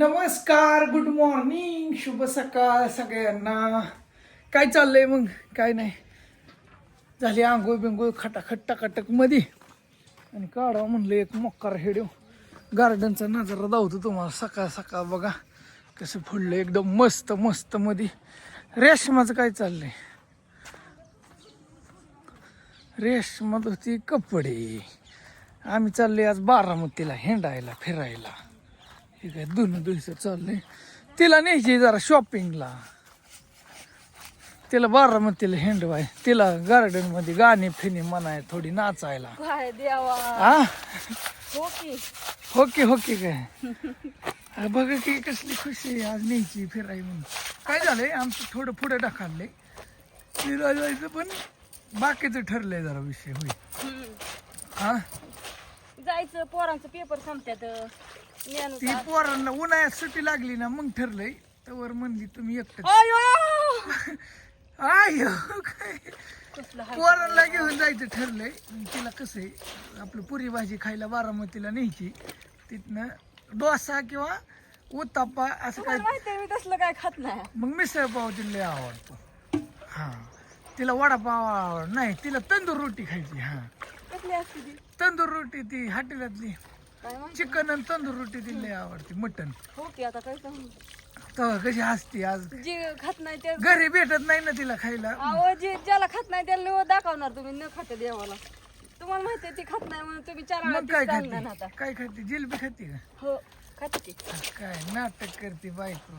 नमस्कार good morning शुभ सकाळ सगळ्यांना. काय चाललंय मग? काय नाही. झाली आंघोळ बिंगोळ खटाखट टाकाटकमध्ये आणि काढावं म्हणलं एक मोक्कार हेडव. गार्डनचा नजारा दावतो तुम्हाला. सकाळ सकाळ बघा कसं फुडलं एकदम मस्त मस्त मध्ये रेशमाचं काय चाललंय? रेशमात होती कपडे. आम्ही चालले आज बारामतीला हिंडायला फिरायला. हे काय दोन दिवस चाललंय. तिला न्यायची जरा शॉपिंगला तिला बारामतीला हिंडवाय. तिला गार्डनमध्ये गाणी फिनी म्हणाय थोडी नाचायला. काय देवा. हा हो की होके होके काय? अरे बघा की कसली खुशी आहे. आज न्यायची फिराय म्हणून. काय झालंय? आमचं थोडं पुढे ढकललंय. फिरायला जायचं पण बाकीचं ठरलंय जरा विषय होईल. हा जायचं पोरांचं पेपर संपत्यात ती. पोरांना उन्हाळ्यात सुट्टी लागली ना मग ठरलंय. तर म्हणली तुम्ही एकटं अयो! आयो काय? कसलं. पोरांना घेऊन जायचं ठरलंय. तिला कसं आहे आपलं पुरी भाजी खायला बारामतीला न्यायची. तिथनं डोसा किंवा उत्ताप्पा असं काय तुम्हाला माहिती आहे मी तसलं काय खात नाही. मग मिसळ पाव तिला लय आवडतो. हा. तिला वडापाव आवड नाही तिला तंदूर रोटी खायची हा. कसली असते ती? तंदूर रोटी ती हॉटेलातली. काय चिकन आणि तंदूर रोटी तिला लय आवडते मटन. हो की आता काय सांगू? तेव्हा कशी हसती आज. जे खात नाही ते घरी भेटत नाही ना तिला खायला. अहो जे ज्याला खात नाही त्याला दाखवणार तुम्ही न खाते देवाला. तुम्हाला माहिती आहे ती खात नाही म्हणून तुम्ही चार वेळा मग काय तीच चालणार खाते आता. काय खाते? जिलबी खाते का? हो खाते ती काय नाटक करते बायको.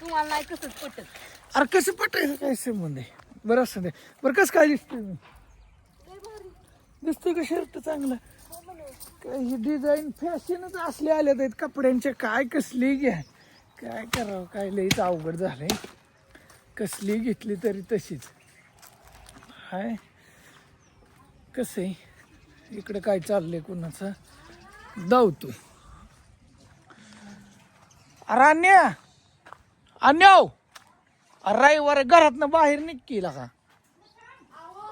तुम्हाला नाही कसंच पटत. अरे कसं पटायचं? काय संबंध आहे? बरं असं दे. बरं कसं काय दिसतोय मी दिसतोय का शर्ट चांगला? काय ही डिझाईन फॅशनच असले आल्यात आहेत कपड्यांच्या काय कसली घ्या. काय करावं काय लईच अवघड झालंय. कसली घेतली तरी तशीच. हाय. कसं आहे इकडे काय चाललंय कुणाचं? धावतो अरे अन्या! अन्याव रविवार घरातनं बाहेर निघ केला का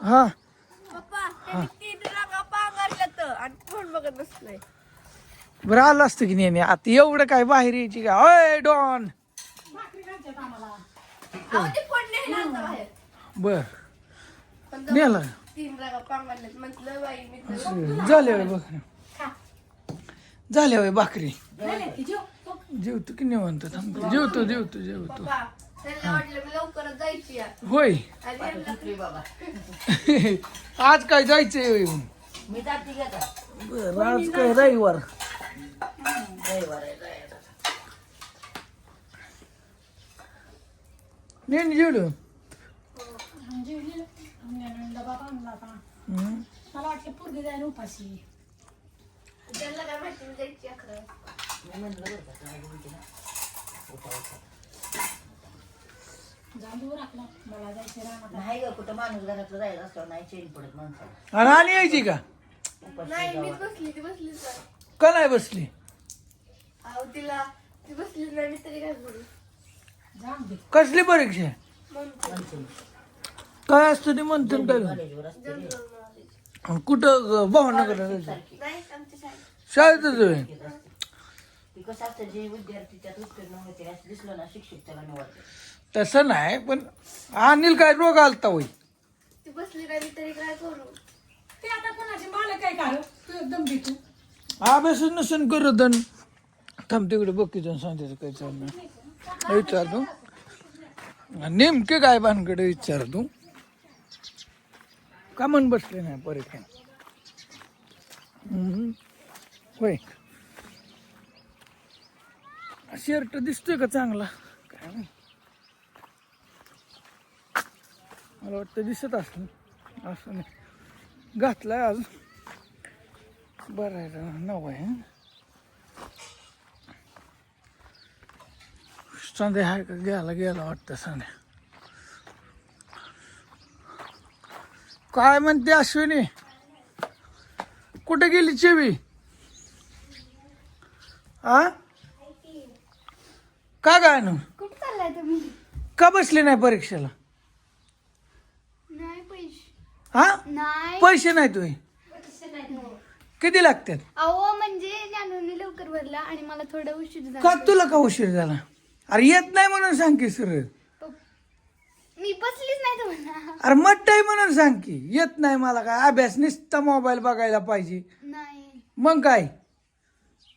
हा. पप्पा त्यांनी तीन रागा पांघरल्यात आणि फोन बघत बसलोय? बरं आलं असतं की नेहमी आता एवढं काय बाहेर यायची का? अय डॉन! बर. नेला तीन रागा पांघरल्यात म्हटलं बाई मी झाले होय बघ. झाले होय भाकरी. जेवतो की निवंत थांबतो जेवतो जेवतो जेवतो. त्यांना वाटलं मी लवकरच जायची आहे. होय आज काय जायचंय? मी जाते? बरं आज काय रविवार रविवार आहे, रविवार. नेन जेवलो हम्म. मला वाटलं जायला उपाशी त्यांना काय माहिती मी जायची आहे खरं. मी म्हणलं बरं का, तुला बोलते ना. उठा, उठा. जांभूळ राखला मला जायचं राहणार नाही ग कुठं माणूस घरातलं जायचं असल्यावर नाही चेन पडत माणसाला. आणि आणि यायची का? नाही. बसली ती. का नाही बसली? अहो तिला ती बसलीच नाही मी तरी काय करू जाम दे. कसली परीक्षा? आहे? काय असतं ते म्हणतो काय कॉलेजवर असते रे. आणि कुठं भावनगरला जायचं सारखी. नाही शाळेत. शाळेतच होय घेत असते. ती कसं असतं जे विद्यार्थी त्यात उत्तीर्ण होते असं दिसलं ना शिक्षक त्याला निवडते तसं नाही पण अनिल काय रोग आलता ती बसली तरी काय करू? ते आता कोणाचे मालक काय काढ तू एकदम देतो अभ्यास नसून करत अन. थांब तिकडे बघ जाऊन सांगते काय चाललं विचारतो. नेमके काय भानकडे विचारतो. का मन बसले नाही परीक्षा हम्म. होय. शर्ट दिसतोय का चांगला? काय माहीत. मला वाटतं दिसत असेल. असं नाही. घातलाय आज बरं आहे नऊ आहे. संध्या आहे का? गेला गेला वाटतं संध्या. काय म्हणते अश्विनी? कुठे गेली चेवी? आ? का काय ना का बसली नाही परीक्षेला? हा? नाही. पैसे नाही तुम्ही? किती लागतात? अहो म्हणजे ज्ञानोनी लवकर भरला आणि मला थोडा उशीर का झाला तुला का उशीर झाला? अरे येत नाही म्हणून सांग की सर मी बसलीच नाही तुम्हाला. अरे मट्ट आहे म्हणून सांग की येत नाही मला काय. अभ्यास नुसता मोबाईल बघायला पाहिजे. नाही. मग काय?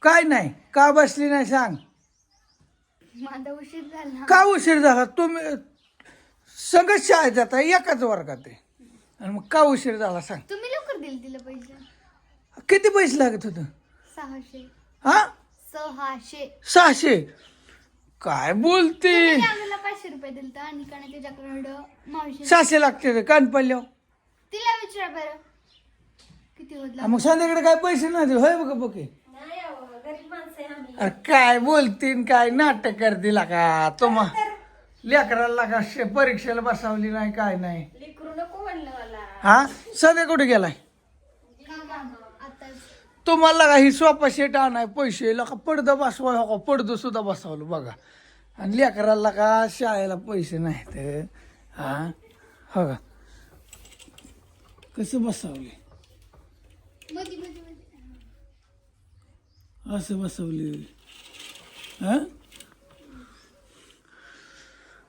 काय नाही? का बसली नाही सांग. माझा उशीर झाला. का उशीर झाला? तुम्ही सगळं शाळेत जाता एकाच वर्गात आहे. आणि मग का उशीर झाला सांग. तुम्ही लवकर दिले तिला पैसे किती पैसे लागत होतं? सहाशे. हा? सहाशे. सहाशे? काय बोलते? पाचशे रुपये दिलत आणि त्याच्याकडं मावशे सहाशे लागते रे कान पडल्यावर. तिला विचारा बरं. किती होत हा, मग संध्याकडे काय पैसे नाही होय बघ बघे. अरे काय बोलतीन काय नाटक करतील का? तुम्हा लेकराला का शे- परीक्षेला बसावली नाही काय नाही? हा? सध्या कुठे गेलाय? तुम्हाला का ही शेट आणाय पैसे का पडदं बसवाय हो का? पडदं सुद्धा बसवलं बघा. आणि लेकराला का शाळेला पैसे नाहीत? हा? हो का? कसं बसवले? असं बसवले. हा?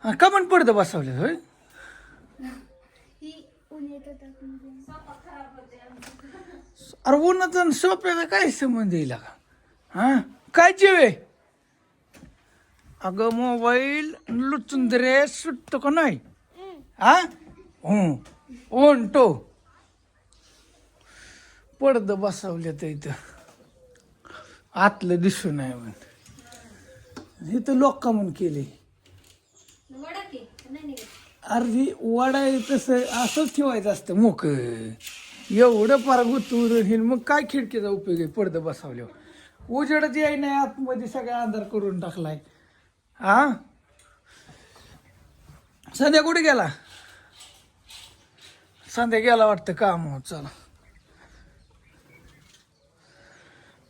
कमन का पण पडदं बसवले होय? अरे उन्हाचा आणि सोप्याचा काय संबंध येईल का हा? काय जेवे अगं मोबाईल लुचून रे सुटतो का नाही? हा? हो ओंटो. पडद बसवले तर इथं. आतलं दिसू नये म्हणून इथं लोक का? म्हणून केले अरे ही तसं असंच ठेवायचं असतं मोक एवढं पार गुतून मग काय खिडकीचा उपयोग आहे? पडदं बसवल्यावर. उजेडच याय नाही आतमध्ये सगळा अंधार करून टाकलाय. हा संध्या कुठे गेला? संध्या गेला वाटतं काम हो चला.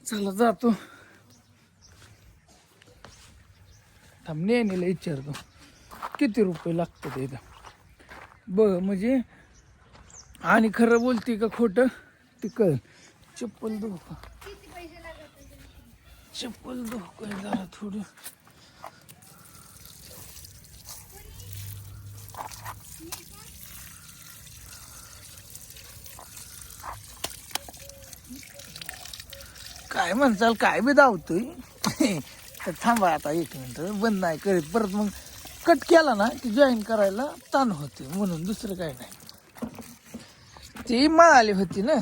चला जातो. थांब नेहमीला विचारतो. किती रुपये लागतात इथं? बघ म्हणजे आणि खरं बोलते का खोटं? ते कळ. चप्पल धोका चप्पल धुवू जरा थोडं. काय म्हणचाल काय बी धावतोय? तर थांबा आता एक मिनिट. बंद नाही करीत. परत मग कट केला ना की जॉईन करायला ताण होते म्हणून दुसरं काही नाही. ती मिळाली होती ना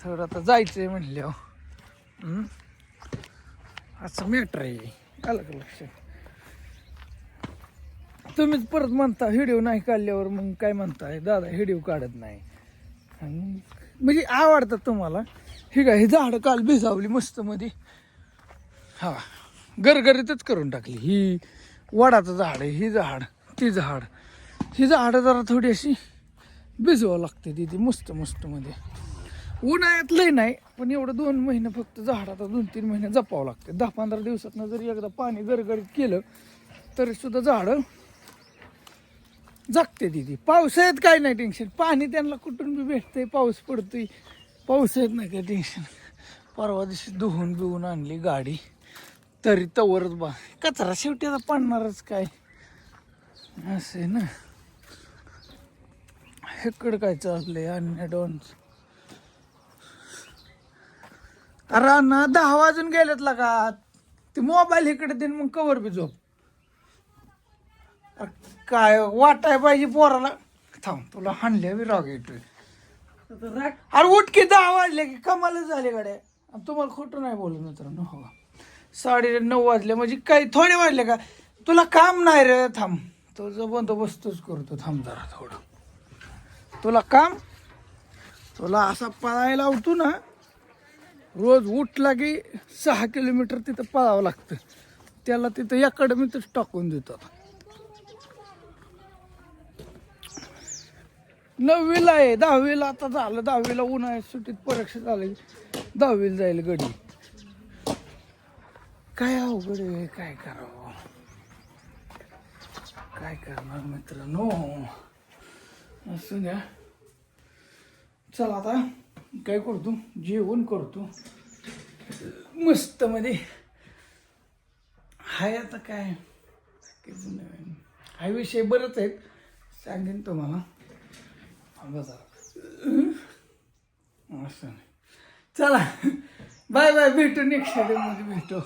थोडं आता जायचंय म्हणल्यावर हो. असं मॅटर आहे. आलं का लक्षात तुम्हीच परत म्हणता व्हिडिओ नाही काढल्यावर मग काय म्हणताय? दादा व्हिडिओ काढत नाही. म्हणजे आवडतात तुम्हाला? हे काय हे झाडं काल भिजावली मस्त मध्ये हा. गरगरीतच करून टाकली ही. वडाचं झाड आहे ही झाड ती झाड. ही झाडं जरा थोडी अशी भिजवावं लागते तिथे मस्त मस्तमध्ये उन्हाळ्यात लय नाही पण एवढं दोन महिने फक्त झाडाचा आता दोन तीन महिने जपावं लागते. दहा पंधरा दिवसातनं जरी एकदा पाणी गरगरीत केलं तरी सुद्धा झाडं जगते तिथे पावसाळ्यात काय नाही टेन्शन पाणी त्यांना कुठून बी भेटतंय पाऊस पडतोय. पावसाळ्यात नाही काय टेन्शन परवा दिवशी धुवून बिवून आणली गाडी. तरी तवरच बा. कचरा शेवटी आता पडणारच काय. असं ना. हेकडं काय चाललंय अन्य डॉन्स अरे अण्णा दहा वाजून गेलेत लागा. ते मोबाईल इकडे देईन मग कवर बी झोप. काय वाटाय पाहिजे पोराला. थांब तुला हाणल्या बी राग येतोय. अरे उठ की दहा वाजले की कमालच झाले गाड्या. तुम्हाला खोटं नाही बोलू मित्रांनो हो. साडे नऊ वाजले म्हणजे काही थोडे वाजले का? तुला काम नाही रे थांब. तुझं बंदोबस्तच करतो थांब जरा थोडं. तुला काम? तुला असा पळायला होतो ना रोज उठला की सहा किलोमीटर तिथं पळावं लागतं. त्याला तिथं अकॅडमीतच टाकून देतात नववीला आहे दहावीला आता झालं दहावीला उन्हाळ्यात सुट्टीत परीक्षा झाली दहावीला जाईल गडी. काय अवघड आहे? काय करावं? काय करणार मित्रांनो? असू द्या. चला आता काय करतो? जेवण करतो. मस्त मध्ये हाय आता काय? नवीन. हाय विषय बरंच आहेत. सांगेन तुम्हाला. बघा असं नाही. चला. Bye bye. भेटू नेक्स्टमध्ये भेटू.